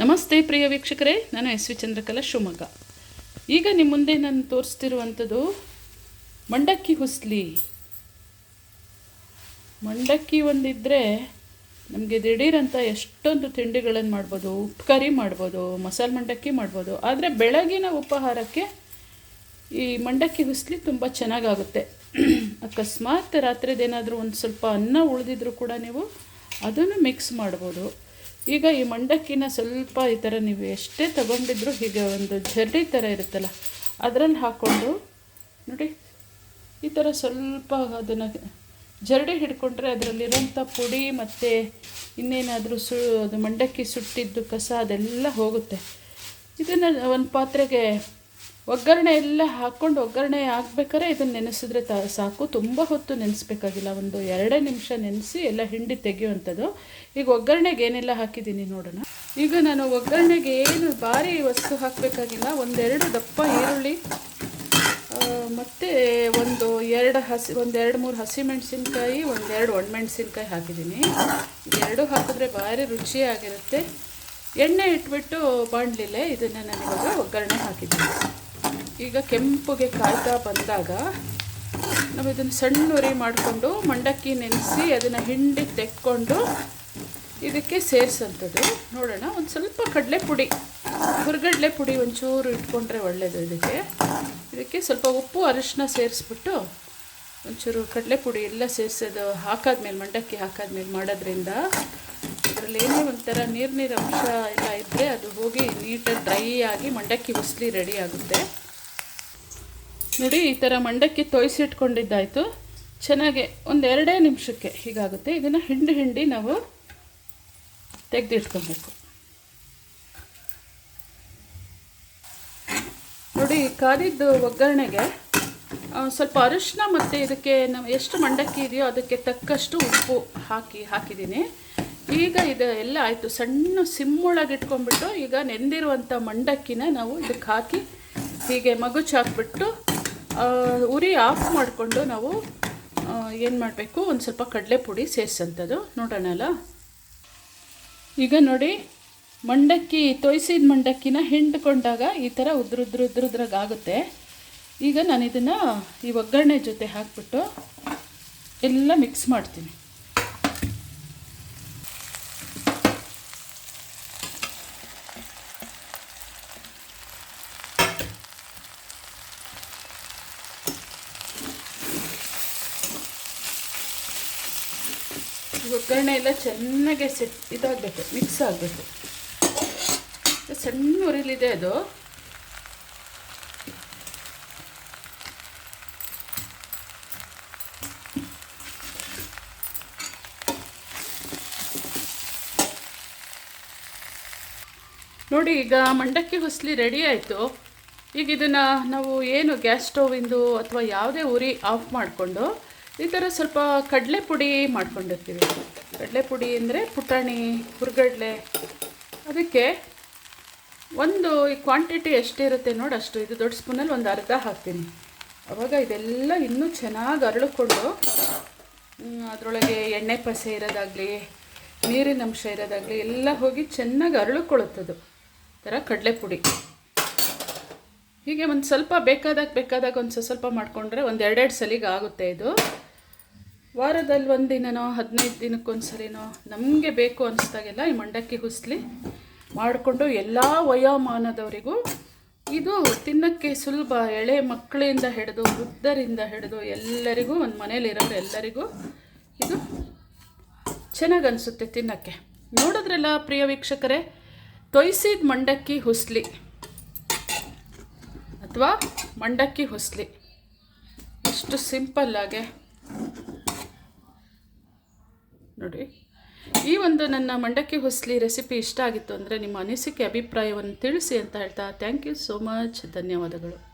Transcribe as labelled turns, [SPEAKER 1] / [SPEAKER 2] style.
[SPEAKER 1] ನಮಸ್ತೆ ಪ್ರಿಯ ವೀಕ್ಷಕರೇ ನಾನು ಎಸ್ ವಿ ಚಂದ್ರಕಲಾ ಶಿವಮೊಗ್ಗ. ಈಗ ನಿಮ್ಮ ಮುಂದೆ ನಾನು ತೋರಿಸ್ತಿರುವಂಥದ್ದು ಮಂಡಕ್ಕಿ ಹುಸ್ಲಿ. ಮಂಡಕ್ಕಿ ಒಂದಿದ್ದರೆ ನಮಗೆ ದಿಢೀರಂತ ಎಷ್ಟೊಂದು ತಿಂಡಿಗಳನ್ನು ಮಾಡ್ಬೋದು ಉಪ್ಕರಿ ಕರಿ ಮಾಡ್ಬೋದು, ಮಸಾಲೆ ಮಂಡಕ್ಕಿ ಮಾಡ್ಬೋದು. ಆದರೆ ಬೆಳಗಿನ ಉಪಹಾರಕ್ಕೆ ಈ ಮಂಡಕ್ಕಿ ಹುಸ್ಲಿ ತುಂಬ ಚೆನ್ನಾಗಾಗುತ್ತೆ. ಅಕಸ್ಮಾತ್ ರಾತ್ರಿದೇನಾದರೂ ಒಂದು ಸ್ವಲ್ಪ ಅನ್ನ ಉಳಿದಿದ್ರು ಕೂಡ ನೀವು ಅದನ್ನು ಮಿಕ್ಸ್ ಮಾಡ್ಬೋದು. ಈಗ ಈ ಮಂಡಕ್ಕಿನ ಸ್ವಲ್ಪ ಈ ಥರ ನೀವು ಎಷ್ಟೇ ತಗೊಂಡಿದ್ರು ಹೀಗೆ ಒಂದು ಜರ್ಡಿ ಥರ ಇರುತ್ತಲ್ಲ, ಅದರಲ್ಲಿ ಹಾಕ್ಕೊಂಡು ನೋಡಿ, ಈ ಥರ ಸ್ವಲ್ಪ ಅದನ್ನು ಜರಡಿ ಹಿಡ್ಕೊಂಡ್ರೆ ಅದರಲ್ಲಿರೋಂಥ ಪುಡಿ ಮತ್ತು ಇನ್ನೇನಾದರೂ ಸು, ಅದು ಮಂಡಕ್ಕಿ ಸುಟ್ಟಿದ್ದು ಕಸ ಅದೆಲ್ಲ ಹೋಗುತ್ತೆ. ಇದನ್ನು ಒಂದು ಪಾತ್ರೆಗೆ ಒಗ್ಗರಣೆ ಎಲ್ಲ ಹಾಕ್ಕೊಂಡು ಒಗ್ಗರಣೆ ಹಾಕ್ಬೇಕಾದ್ರೆ ಇದನ್ನು ನೆನೆಸಿದ್ರೆ ತ, ಸಾಕು. ತುಂಬ ಹೊತ್ತು ನೆನೆಸ್ಬೇಕಾಗಿಲ್ಲ. ಒಂದು ಎರಡೇ ನಿಮಿಷ ನೆನೆಸಿ ಎಲ್ಲ ಹಿಂಡಿ ತೆಗೆಯುವಂಥದ್ದು. ಈಗ ಒಗ್ಗರಣೆಗೆ ಏನೆಲ್ಲ ಹಾಕಿದ್ದೀನಿ ನೋಡೋಣ. ಈಗ ನಾನು ಒಗ್ಗರಣೆಗೆ ಏನು ಭಾರಿ ವಸ್ತು ಹಾಕಬೇಕಾಗಿಲ್ಲ. ಒಂದೆರಡು ದಪ್ಪ ಈರುಳ್ಳಿ ಮತ್ತು ಒಂದು ಎರಡು ಹಸಿ, ಒಂದೆರಡು ಮೂರು ಹಸಿಮೆಣಸಿನ್ಕಾಯಿ, ಒಂದೆರಡು ಒಣಮೆಣಸಿನ್ಕಾಯಿ ಹಾಕಿದ್ದೀನಿ. ಎರಡು ಹಾಕಿದ್ರೆ ಭಾರಿ ರುಚಿಯಾಗಿರುತ್ತೆ. ಎಣ್ಣೆ ಇಟ್ಬಿಟ್ಟು ಬಾಣಲಿಲೆ ಇದನ್ನು ನಾನು ಇವಾಗ ಒಗ್ಗರಣೆ ಹಾಕಿದ್ದೀನಿ. ಈಗ ಕೆಂಪುಗೆ ಕಾಯ್ತಾ ಬಂದಾಗ ನಾವು ಇದನ್ನು ಸಣ್ಣ ಉರಿ ಮಾಡಿಕೊಂಡು ಮಂಡಕ್ಕಿ ನೆನೆಸಿ ಅದನ್ನು ಹಿಂಡಿ ತೆಕ್ಕೊಂಡು ಇದಕ್ಕೆ ಸೇರಿಸೋಂಥದ್ದು. ನೋಡೋಣ, ಒಂದು ಸ್ವಲ್ಪ ಕಡಲೆ ಪುಡಿ ಹುರ್ಗಡ್ಲೆ ಪುಡಿ ಒಂಚೂರು ಇಟ್ಕೊಂಡ್ರೆ ಒಳ್ಳೆಯದು ಇದಕ್ಕೆ. ಇದಕ್ಕೆ ಸ್ವಲ್ಪ ಉಪ್ಪು ಅರಿಶಿನ ಸೇರಿಸ್ಬಿಟ್ಟು ಒಂಚೂರು ಕಡಲೆ ಪುಡಿ ಎಲ್ಲ ಸೇರಿಸೋದು ಹಾಕಾದ್ಮೇಲೆ, ಮಂಡಕ್ಕಿ ಹಾಕಾದ್ಮೇಲೆ ಮಾಡೋದ್ರಿಂದ ಅದರಲ್ಲಿ ಏನೇ ಒಂಥರ ನೀರು ನೀರು ಅಂಶ ಎಲ್ಲ ಇದ್ದರೆ ಅದು ಹೋಗಿ ನೀಟಾಗಿ ಡ್ರೈ ಆಗಿ ಮಂಡಕ್ಕಿ ಉಸ್ಲಿ ರೆಡಿ ಆಗುತ್ತೆ. ನೋಡಿ, ಈ ಥರ ಮಂಡಕ್ಕಿ ತೊಯ್ಸಿಟ್ಕೊಂಡಿದ್ದಾಯಿತು. ಚೆನ್ನಾಗೆ ಒಂದು ಎರಡೇ ನಿಮಿಷಕ್ಕೆ ಹೀಗಾಗುತ್ತೆ. ಇದನ್ನು ಹಿಂಡಿ ಹಿಂಡಿ ನಾವು ತೆಗೆದಿಟ್ಕೊಬೇಕು. ನೋಡಿ ಕಾದಿದ್ದು ಒಗ್ಗರಣೆಗೆ ಸ್ವಲ್ಪ ಅರಿಶಿನ ಮತ್ತು ಇದಕ್ಕೆ ನಾವು ಎಷ್ಟು ಮಂಡಕ್ಕಿ ಇದೆಯೋ ಅದಕ್ಕೆ ತಕ್ಕಷ್ಟು ಉಪ್ಪು ಹಾಕಿ ಹಾಕಿದ್ದೀನಿ. ಈಗ ಇದು ಎಲ್ಲ ಆಯಿತು. ಸಣ್ಣ ಸಿಮ್ಮೊಳಗೆ ಇಟ್ಕೊಂಡ್ಬಿಟ್ಟು ಈಗ ನೆಂದಿರುವಂಥ ಮಂಡಕ್ಕಿನ ನಾವು ಇದಕ್ಕೆ ಹಾಕಿ ಹೀಗೆ ಮಗುಚಾಕ್ಬಿಟ್ಟು ಉರಿ ಆಫ್ ಮಾಡಿಕೊಂಡು ನಾವು ಏನು ಮಾಡಬೇಕು? ಒಂದು ಸ್ವಲ್ಪ ಕಡಲೆ ಪುಡಿ ಸೇರಿಸಂಥದ್ದು ನೋಡೋಣಲ್ಲ? ಈಗ ನೋಡಿ, ಮಂಡಕ್ಕಿ, ತೊಯ್ಸಿದ ಮಂಡಕ್ಕಿನ ಹಿಂಡ್ಕೊಂಡಾಗ ಈ ಥರ ಉದ್ರುದ್ರುದ್ರುದ್ರಾಗುತ್ತೆ ಉದ್ರ ಉದ್ರ ಈಗ ನಾನು ಇದನ್ನು ಈ ಒಗ್ಗರಣೆ ಜೊತೆ ಹಾಕ್ಬಿಟ್ಟು ಎಲ್ಲ ಮಿಕ್ಸ್ ಮಾಡ್ತೀನಿ. ಒಗ್ಗರಣೆ ಎಲ್ಲ ಚೆನ್ನಾಗೆ ಸೆಟ್ ಇದಾಗಬೇಕು ಮಿಕ್ಸ್ ಆಗಬೇಕು. ಸಣ್ಣ ಉರಿಲಿದೆ ಅದು. ನೋಡಿ, ಈಗ ಮಂಡಕ್ಕಿ ಹುಸ್ಲಿ ರೆಡಿ ಆಯಿತು. ಈಗ ಇದನ್ನು ನಾವು ಏನು ಗ್ಯಾಸ್ ಸ್ಟೋವಿಂದು ಅಥವಾ ಯಾವುದೇ ಉರಿ ಆಫ್ ಮಾಡಿಕೊಂಡು ಈ ಥರ ಸ್ವಲ್ಪ ಕಡಲೆ ಪುಡಿ ಮಾಡ್ಕೊಂಡಿರ್ತೀವಿ. ಕಡಲೆ ಪುಡಿ ಅಂದರೆ ಪುಟಾಣಿ, ಹುರ್ಗಡ್ಲೆ. ಅದಕ್ಕೆ ಒಂದು ಈ ಕ್ವಾಂಟಿಟಿ ಎಷ್ಟಿರುತ್ತೆ ನೋಡಿ ಅಷ್ಟು, ಇದು ದೊಡ್ಡ ಸ್ಪೂನಲ್ಲಿ ಒಂದು ಅರ್ಧ ಹಾಕ್ತೀನಿ. ಆವಾಗ ಇದೆಲ್ಲ ಇನ್ನೂ ಚೆನ್ನಾಗಿ ಅರಳಿಕೊಂಡು ಅದರೊಳಗೆ ಎಣ್ಣೆ ಪಸೆ ಇರೋದಾಗಲಿ, ನೀರಿನ ಅಂಶ ಇರೋದಾಗಲಿ ಎಲ್ಲ ಹೋಗಿ ಚೆನ್ನಾಗಿ ಅರಳಿಕೊಳ್ಳುತ್ತದು. ಥರ ಕಡಲೆ ಪುಡಿ. ಹೀಗೆ ಒಂದು ಸ್ವಲ್ಪ ಬೇಕಾದಾಗ ಬೇಕಾದಾಗ ಒಂದು ಸ್ವಲ್ಪ ಮಾಡಿಕೊಂಡ್ರೆ ಒಂದು ಎರಡೆರಡು ಸಲಿಗೆ ಆಗುತ್ತೆ ಇದು. ವಾರದಲ್ಲಿ ಒಂದು ದಿನನೋ ಹದಿನೈದು ದಿನಕ್ಕೊಂದು ಸಲಿನೋ ನಮಗೆ ಬೇಕು ಅನಿಸ್ದಾಗೆಲ್ಲ ಈ ಮಂಡಕ್ಕಿ ಹುಸ್ಲಿ ಮಾಡಿಕೊಂಡು ಎಲ್ಲ ವಯೋಮಾನದವರಿಗೂ ಇದು ತಿನ್ನಕ್ಕೆ ಸುಲಭ, ಎಳೆ ಮಕ್ಕಳಿಂದ ಹಿಡಿದು, ವೃದ್ಧರಿಂದ ಹಿಡಿದು ಎಲ್ಲರಿಗೂ, ಒಂದು ಮನೇಲಿರೋರು ಎಲ್ಲರಿಗೂ ಇದು ಚೆನ್ನಾಗಿ ಅನಿಸುತ್ತೆ ತಿನ್ನೋಕ್ಕೆ. ನೋಡಿದ್ರಲ್ಲ ಪ್ರಿಯ ವೀಕ್ಷಕರೇ, ತೊಯ್ಸಿದ ಮಂಡಕ್ಕಿ ಹುಸ್ಲಿ ಅಥವಾ ಮಂಡಕ್ಕಿ ಹುಸ್ಲಿ. ಎಷ್ಟು ಸಿಂಪಲ್ಲಾಗೆ ನೋಡಿ. ಈ ಒಂದು ನನ್ನ ಮಂಡಕ್ಕಿ ಹೊಸಲಿ ರೆಸಿಪಿ ಇಷ್ಟ ಆಗಿತ್ತು ಅಂದರೆ ನಿಮ್ಮ ಅನಿಸಿಕೆ, ಅಭಿಪ್ರಾಯವನ್ನು ತಿಳಿಸಿ ಅಂತ ಹೇಳ್ತಾ ಥ್ಯಾಂಕ್ ಯು ಸೋ ಮಚ್ ಧನ್ಯವಾದಗಳು.